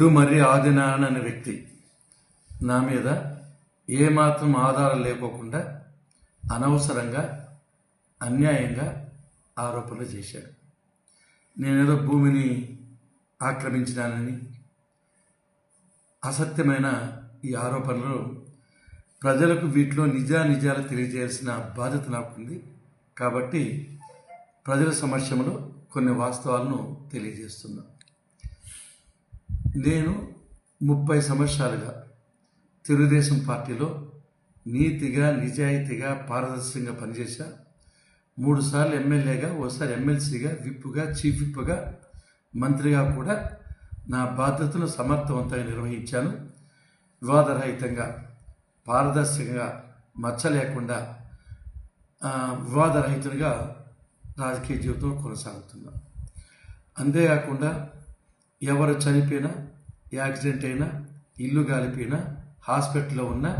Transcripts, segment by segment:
బొడ్డు మర్రి ఆదినారాయణ అనే వ్యక్తి నా మీద ఏమాత్రం ఆధారం లేకోకుండా అనవసరంగా అన్యాయంగా ఆరోపణలు చేశాడు. నేనేదో భూమిని ఆక్రమించినానని అసత్యమైన ఈ ఆరోపణలు ప్రజలకు వీటిలో నిజానిజాలు తెలియజేయాల్సిన బాధ్యత నాకుంది. కాబట్టి ప్రజల సమక్షంలో కొన్ని వాస్తవాలను తెలియజేస్తున్నాను నేను ముప్పై సంవత్సరాలుగా తెలుగుదేశం పార్టీలో నీతిగా నిజాయితీగా పారదర్శకంగా పనిచేశా. మూడుసార్లు ఎమ్మెల్యేగా ఓసారి ఎమ్మెల్సీగా విప్పుగా చీఫ్ విప్పుగా మంత్రిగా కూడా నా బాధ్యతను సమర్థవంతంగా నిర్వహించాను. వివాదరహితంగా పారదర్శకంగా మచ్చ లేకుండా వివాదరహితంగా రాజకీయ జీవితం కొనసాగుతున్నాను అంతేకాకుండా ఎవరు చనిపోయినా యాక్సిడెంట్ అయినా ఇల్లు గాలిపోయినా హాస్పిటల్లో ఉన్నా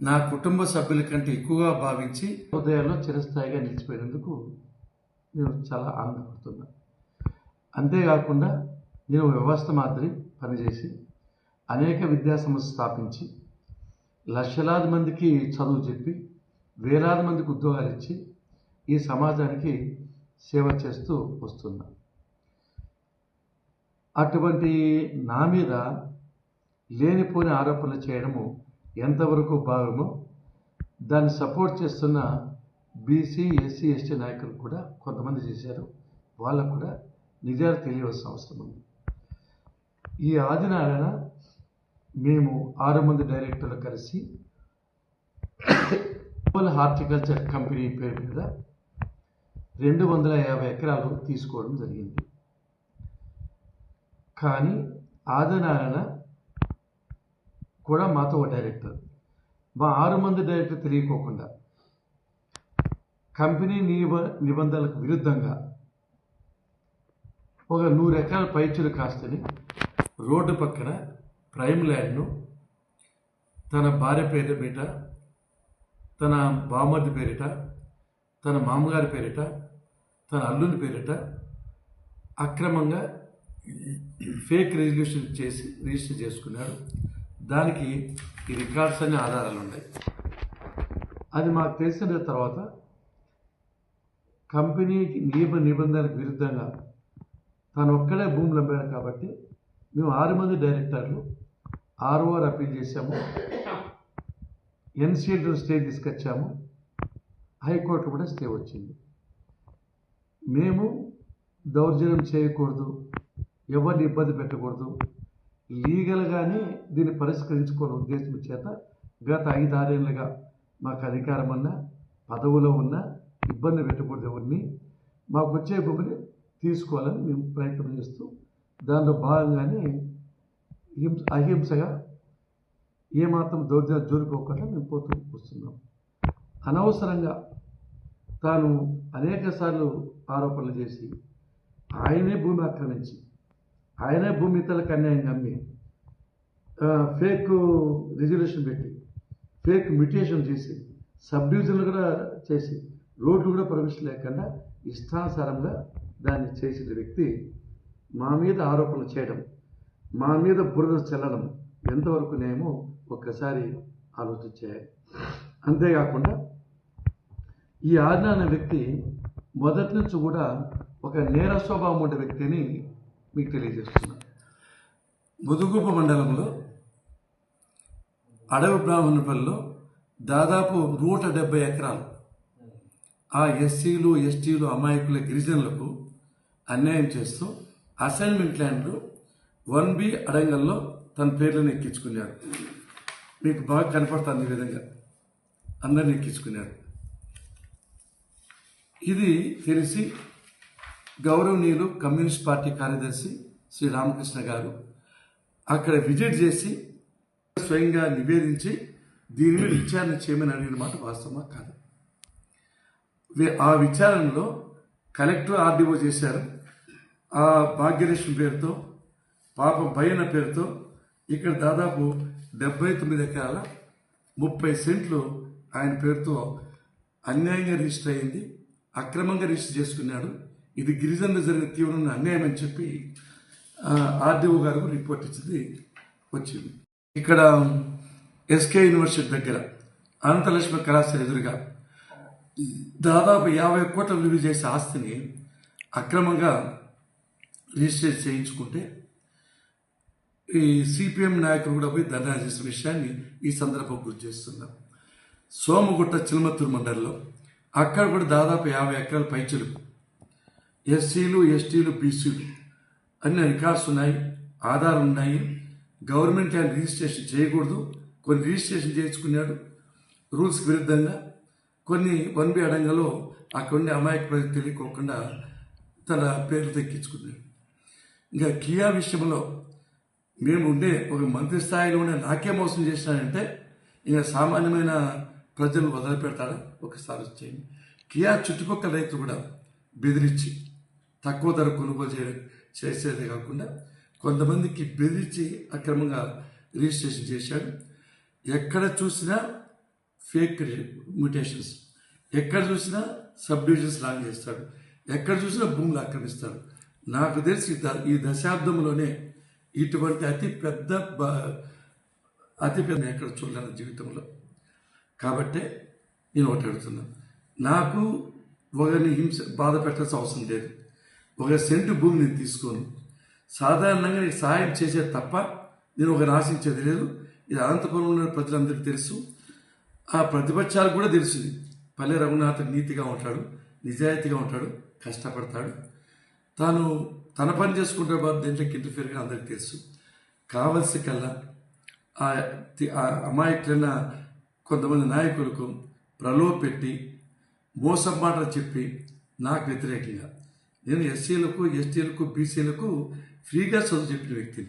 నా కుటుంబ సభ్యుల కంటే ఎక్కువగా భావించి హృదయంలో చిరస్థాయిగా నిలిచిపోయినందుకు నేను చాలా ఆనందపడుతున్నా. అంతేకాకుండా నేను వ్యవస్థ మాదిరి పనిచేసి అనేక విద్యా సంస్థ స్థాపించి లక్షలాది మందికి చదువు చెప్పి వేలాది మందికి ఉద్యోగాలు ఇచ్చి ఈ సమాజానికి సేవ చేస్తూ వస్తున్నా. అటువంటి నా మీద లేనిపోని ఆరోపణలు చేయడము ఎంతవరకు భాగమో దాన్ని సపోర్ట్ చేస్తున్న బీసీ ఎస్సీ ఎస్టీ నాయకులు కూడా కొంతమంది చేశారు. వాళ్ళకు కూడా నిజాలు తెలియవలసిన అవసరం ఉంది. ఈ ఆదినారాయణ మేము ఆరు మంది డైరెక్టర్లు కలిసి గ్లోబల్ హార్టికల్చర్ కంపెనీ పేరు మీద రెండు వందల యాభై ఎకరాలు తీసుకోవడం జరిగింది. కానీ ఆదినారాయణ కూడా మాతో డైరెక్టర్. మా ఆరు మంది డైరెక్టర్ తెలియకోకుండా. కంపెనీ నియమ నిబంధనలకు విరుద్ధంగా ఒక నూరు ఎకరాల పైచులు కాస్తని రోడ్డు పక్కన ప్రైమ్ ల్యాండ్ను తన భార్య పేరు మీద తన బామ్మది పేరిట తన మామగారి పేరిట తన అల్లుని పేరిట అక్రమంగా ఫేక్ రిజల్యూషన్ చేసి రిజిస్టర్ చేసుకున్నాడు దానికి ఈ రికార్డ్స్ అనే ఆధారాలు ఉన్నాయి. అది మాకు తెలిసిన తర్వాత కంపెనీకి నియమ నిబంధనలకు విరుద్ధంగా తను ఒక్కడే భూములు అమ్మాడు కాబట్టి మేము ఆరు మంది డైరెక్టర్లు ఆర్ఓఆర్ అప్పీల్ చేశాము. ఎన్సీఎల్ స్టే తీసుకొచ్చాము. హైకోర్టు కూడా స్టే వచ్చింది. మేము దౌర్జన్యం చేయకూడదు. ఎవరిని ఇబ్బంది పెట్టకూడదు. లీగల్గానే దీన్ని పరిష్కరించుకోని ఉద్దేశం చేత గత ఐదారేళ్ళుగా మాకు అధికారం అన్నా పదవులో ఉన్నా ఇబ్బంది పెట్టకూడదు ఎవరిని. మాకు వచ్చే భూమిని తీసుకోవాలని మేము ప్రయత్నం చేస్తూ దానిలో భాగంగానే హింస అహింసగా ఏమాత్రం దౌర్జన్యం జోరుకోకుండా మేము పోతూ వస్తున్నాం. అనవసరంగా తాను అనేక సార్లు ఆరోపణలు చేసి ఆయనే భూమి ఆక్రమించి ఆయనే భూమి ఇతరులకు కన్యాయం అమ్మి ఫేక్ రిజర్వేషన్ పెట్టి ఫేక్ మ్యూటేషన్ చేసి సబ్ డివిజన్లు కూడా చేసి రోడ్లు కూడా పర్మిషన్ లేకుండా ఇష్టానుసారంగా దాన్ని చేసిన వ్యక్తి మా మీద ఆరోపణలు చేయడం మా మీద బురద చల్లడం ఎంతవరకు నేమో ఒక్కసారి ఆలోచించాయి అంతేకాకుండా ఈ ఆజ్ఞ అనే వ్యక్తి మొదటి నుంచి కూడా ఒక నేర స్వభావం ఉండే వ్యక్తిని మీకు తెలియజేస్తున్నా. ముదుగుప మండలంలో అడవి బ్రాహ్మణపల్లిలో దాదాపు నూట డెబ్బై ఎకరాలు ఆ ఎస్సీలు ఎస్టీలు అమాయకుల గిరిజనులకు అన్యాయం చేస్తూ అసైన్మెంట్ ల్యాండ్లు వన్ బి అడంగల్లో తన పేర్లను ఎక్కించుకున్నారు. మీకు బాగా కనపడుతుంది ఈ విధంగా. అందరిని ఎక్కించుకున్నారు. ఇది తెలిసి గౌరవనీయులు కమ్యూనిస్ట్ పార్టీ కార్యదర్శి శ్రీ రామకృష్ణ గారు అక్కడ విజిట్ చేసి స్వయంగా నివేదించి దీని మీద విచారణ చేయమని అడిగిన మాట వాస్తవమా కాదు. ఆ విచారణలో కలెక్టర్ ఆర్డీఓ చేశారు. ఆ భాగ్యలక్ష్మి పేరుతో పాప భయన పేరుతో ఇక్కడ దాదాపు డెబ్బై తొమ్మిది ఎకరాల ముప్పై సెంట్లు ఆయన పేరుతో అన్యాయంగా రిజిస్టర్ అయింది అక్రమంగా రిజిస్టర్ చేసుకున్నాడు. ఇది గిరిజనులు జరిగిన తీవ్రమైన అన్యాయం అని చెప్పి ఆర్డీఓ గారు రిపోర్ట్ ఇచ్చింది వచ్చింది. ఇక్కడ ఎస్కే యూనివర్సిటీ దగ్గర అనంతలక్ష్మి కళాశాల ఎదురుగా దాదాపు యాభై కోట్ల విలువ చేసే ఆస్తిని అక్రమంగా రిజిస్టర్ చేయించుకుంటే ఈ సిపిఎం నాయకులు కూడా పోయి ధర్నా చేసిన విషయాన్ని ఈ సందర్భం గుర్తు చేస్తున్నాం సోమగుట్ట చిలమత్తూరు మండలంలో అక్కడ కూడా దాదాపు యాభై ఎకరాల పైచలుకు ఎస్సీలు ఎస్టీలు బీసీలు అన్ని రికార్డ్స్ ఉన్నాయి ఆధారాలు ఉన్నాయి గవర్నమెంట్ ఆయన రిజిస్ట్రేషన్ చేయకూడదు. కొన్ని రిజిస్ట్రేషన్ చేయించుకున్నాడు రూల్స్కి విరుద్ధంగా. కొన్ని వన్ బి అడంగలో అక్కడ అమాయక ప్రజలు తెలియకోకుండా తన పేర్లు తెక్కించుకున్నాడు. ఇంకా కియా విషయంలో మేము ఉండే ఒక మంత్రి స్థాయిలో ఉండే నాకే మోసం చేసినాడంటే ఇంకా సామాన్యమైన ప్రజలు వదిలిపెడతాడా? ఒకసారి వచ్చేయండి. కియా చుట్టుపక్కల రైతులు కూడా బెదిరించి తక్కువ ధర కొనుగోలు చేయడం చేసేదే కాకుండా కొంతమందికి బెదిరించి అక్రమంగా రిజిస్ట్రేషన్ చేశాడు. ఎక్కడ చూసినా ఫేక్ మ్యూటేషన్స్. ఎక్కడ చూసినా సబ్ డివిజన్స్ లాంగ్ చేస్తాడు. ఎక్కడ చూసినా భూములు ఆక్రమిస్తాడు. నాకు తెలిసి ఈ ద- ఈ దశాబ్దంలోనే ఇటువంటి అతి పెద్ద బ- అతి పెద్ద ఎక్కడ చూడలేను జీవితంలో. కాబట్టే నేను ఒకటి అడుగుతున్నాను నాకు ఒకరిని హింస బాధ పెట్టాల్సిన అవసరం లేదు. ఒక సెంటు భూమి నేను తీసుకోను. సాధారణంగా నీకు సహాయం చేసే తప్ప నేను ఒకరిని ఆశించేది లేదు ఇది అనంతపురంలో ఉన్న ప్రజలందరికీ తెలుసు. ఆ ప్రతిపక్షాలకు కూడా తెలుసు పల్లె రఘునాథ్ నీతిగా ఉంటాడు నిజాయితీగా ఉంటాడు కష్టపడతాడు. తాను తన పని చేసుకుంటే బాబు దేంట్లోకి ఇంటర్ఫియర్గా అందరికీ తెలుసు. కావలసి కల్లా ఆ ఆ అమాయకులైన కొంతమంది నాయకులకు ప్రలోభ పెట్టి మోసం మాటలు చెప్పి నాకు వ్యతిరేకంగా నేను ఎస్సీలకు ఎస్టీలకు బీసీలకు ఫ్రీగా చదువు చెప్పిన వ్యక్తిని.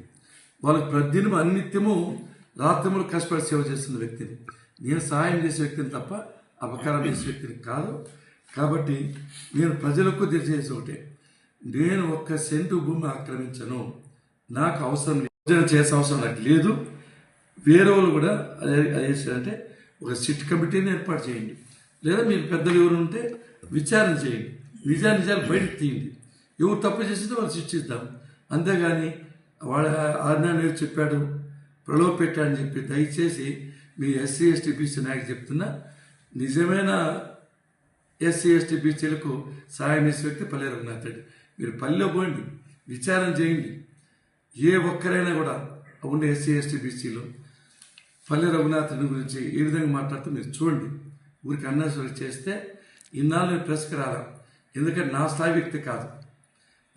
వాళ్ళకి ప్రతిదినం అన్నిత్యము రాత్రిములు కష్టపడి సేవ చేస్తున్న వ్యక్తిని. నేను సహాయం చేసే వ్యక్తిని తప్ప అపకారం చేసే వ్యక్తిని కాదు. కాబట్టి నేను ప్రజలకు తెలియజేసి ఒకటే. నేను ఒక్క సెంటు భూమి ఆక్రమించను. నాకు అవసరం లేదు. చేసే అవసరం నాకు లేదు. వేరే వాళ్ళు కూడా అదే అదే చేశారంటే ఒక సిట్ కమిటీని ఏర్పాటు చేయండి. లేదా మీరు పెద్దలు ఎవరు ఉంటే విచారణ చేయండి. నిజా నిజాలు బయటకు తీయండి. ఎవరు తప్పు చేసిందో వాళ్ళు శిక్షిద్దాం అంతేగాని వాళ్ళ ఆజ్ఞాని చెప్పాడు ప్రలోభ పెట్టాడని చెప్పి దయచేసి మీ ఎస్సీ ఎస్టీ బీసీ నాయకు చెప్తున్నా నిజమైన ఎస్సీ ఎస్టీ బీసీలకు సహాయం చేసే వ్యక్తి పల్లె రఘునాథుడు మీరు పల్లెలో పోండి విచారం చేయండి. ఏ ఒక్కరైనా కూడా ఉండే ఎస్సీ ఎస్టీ బీసీలో పల్లె రఘునాథుని గురించి ఏ విధంగా మాట్లాడుతూ మీరు చూడండి. ఊరికి అన్నసరి చేస్తే ఇన్నాళ్ళు ప్రెస్కి రాలా. ఎందుకంటే నా స్థాయి వ్యక్తి కాదు.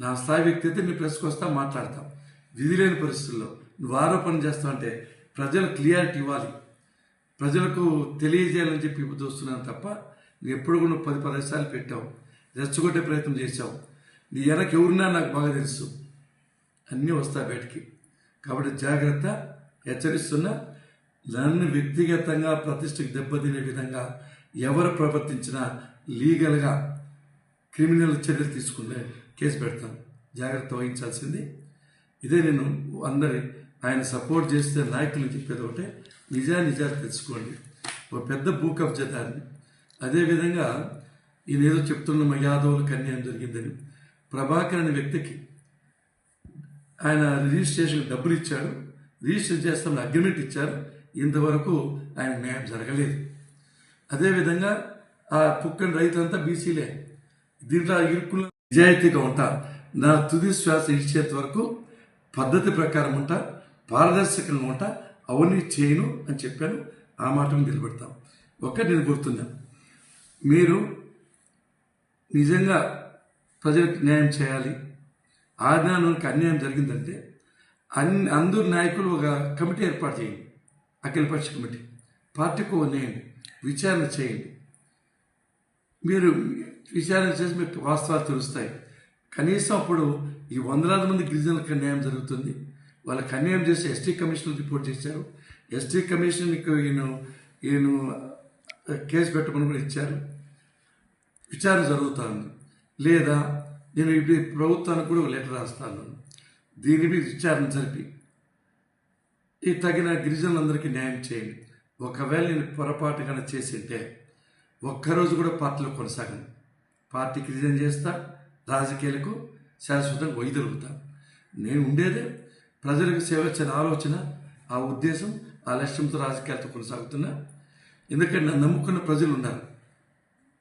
నా స్థాయి వ్యక్తి అయితే నేను ప్రెస్కి వస్తా మాట్లాడతాం. విధి లేని పరిస్థితుల్లో నువ్వు ఆరోపణ చేస్తావు అంటే ప్రజలు క్లియారిటీ ఇవ్వాలి. ప్రజలకు తెలియజేయాలని చెప్పి చూస్తున్నాను తప్ప నువ్వు ఎప్పుడు కూడా పది పదహైదు సార్లు పెట్టావు. రెచ్చగొట్టే ప్రయత్నం చేశావు. నీ వెనక్కి ఎవరున్నా నాకు బాగా తెలుసు. అన్నీ వస్తాయి బయటికి. కాబట్టి జాగ్రత్త హెచ్చరిస్తున్నా నన్ను వ్యక్తిగతంగా ప్రతిష్టకు దెబ్బతినే విధంగా ఎవరు ప్రవర్తించినా లీగల్గా క్రిమినల్ చర్యలు తీసుకునే కేసు పెడతాను జాగ్రత్త వహించాల్సింది. ఇదే నేను అందరి ఆయన సపోర్ట్ చేస్తే నాయకులు చెప్పేది ఒకటే నిజా నిజాలు తెలుసుకోండి. ఒక పెద్ద భూ కబ్జాదారిని అదేవిధంగా ఈయన ఏదో చెప్తున్న మా యాదవులకు అన్యాయం జరిగిందని ప్రభాకర్ అనే వ్యక్తికి ఆయన రిజిస్ట్రేషన్ డబ్బులు ఇచ్చాడు. రిజిస్టర్ చేస్తామని అగ్రిమెంట్ ఇచ్చారు. ఇంతవరకు ఆయన న్యాయం జరగలేదు. అదేవిధంగా ఆ పుక్కని రైతులంతా బీసీలే. దీంట్లో ఇరుకులు నిజాయితీగా ఉంటా నా తుది శ్వాస ఇచ్చేంత వరకు పద్ధతి ప్రకారం ఉంటా పారదర్శకంగా ఉంటా అవన్నీ చేయను అని చెప్పాను. ఆ మాటను నిలబెడతాం. ఒక్కటి నేను గుర్తున్నా. మీరు నిజంగా ప్రజలకు న్యాయం చేయాలి. ఆజ్ఞానానికి అన్యాయం జరిగిందంటే అన్ని అందరు నాయకులు ఒక కమిటీ ఏర్పాటు చేయండి. అఖిలపక్ష కమిటీ. పార్టీకి నేయండి. విచారణ చేయండి. మీరు విచారణ చేసి మీకు వాస్తవాలు తెలుస్తాయి. కనీసం అప్పుడు ఈ వందలాది మంది గిరిజనులకు అన్యాయం జరుగుతుంది. వాళ్ళకి అన్యాయం చేసి ఎస్టీ కమిషన్ రిపోర్ట్ చేశారు ఎస్టీ కమిషన్కి ఈయన ఈయన కేసు పెట్టమని కూడా ఇచ్చారు. విచారణ జరుగుతుంది లేదా నేను ఇప్పుడు ప్రభుత్వానికి కూడా ఒక లెటర్ రాస్తాను. దీని మీద విచారణ జరిపి ఈ తగిన గిరిజనులందరికీ న్యాయం చేయండి. ఒకవేళ నేను పొరపాటు చేసింటే ఒక్కరోజు కూడా పార్టీలో కొనసాగను. పార్టీకి రిజైన్ చేస్తా రాజకీయాలకు శాశ్వతంగా వైదొలుగుతా నేను ఉండేదే ప్రజలకు సేవ ఇచ్చే ఆలోచన ఆ ఉద్దేశం ఆ లక్ష్యంతో రాజకీయాలతో కొనసాగుతున్నా. ఎందుకంటే నన్ను నమ్ముకున్న ప్రజలు ఉన్నారు.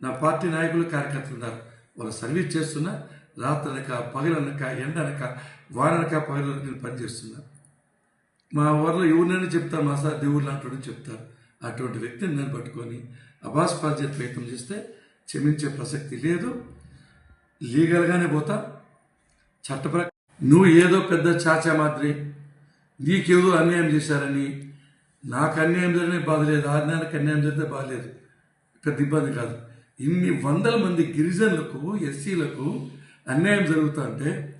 నా పార్టీ నాయకులు కార్యకర్తలు ఉన్నారు. వాళ్ళు సర్వీస్ చేస్తున్నా. రాత్రనక పగలనక ఎండనక వాడనక పగలనక నేను పనిచేస్తున్నా. మా ఊర్లో ఎవరినైనా చెప్తారు మా సార్ దేవుళ్ళు అంటాడు చెప్తారు. అటువంటి వ్యక్తిని నేను పట్టుకొని అభాస్పాద్య ప్రయత్నం చేస్తే క్షమించే ప్రసక్తి లేదు. లీగల్గానే పోతా. చట్టప్ర నువ్వు ఏదో పెద్ద చాచా మాదిరి నీకేదో అన్యాయం చేశారని నాకు అన్యాయం జరిగిన బాధ లేదు ఆజ్ఞానికి అన్యాయం జరిగితే బాధలేదు. పెద్ద ఇబ్బంది కాదు. ఇన్ని వందల మంది గిరిజనులకు ఎస్సీలకు అన్యాయం జరుగుతా అంటే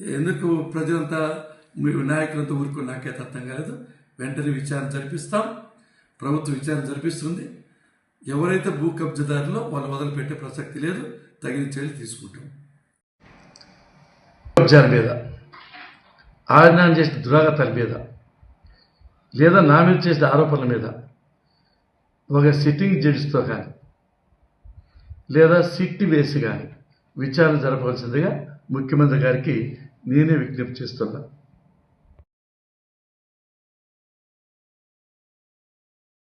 ఎందుకు ప్రజలంతా మీ నాయకులంతా ఊరుకుని నాకే అర్థం కాలేదు? వెంటనే విచారణ జరిపిస్తాం. ప్రభుత్వం విచారణ జరిపిస్తుంది. ఎవరైతే భూ కబ్జదారులో వాళ్ళు మొదలుపెట్టే ప్రసక్తి లేదు తగిన చర్యలు తీసుకుంటాం. కబ్జాల మీద ఆజ్ఞానం చేసిన దురాగతాల మీద లేదా నా మీద చేసిన ఆరోపణల మీద ఒక సిట్టింగ్ జడ్జితో కానీ లేదా సిట్టి వేసి కానీ విచారణ జరపవలసిందిగా ముఖ్యమంత్రి గారికి నేనే విజ్ఞప్తి చేస్తున్నా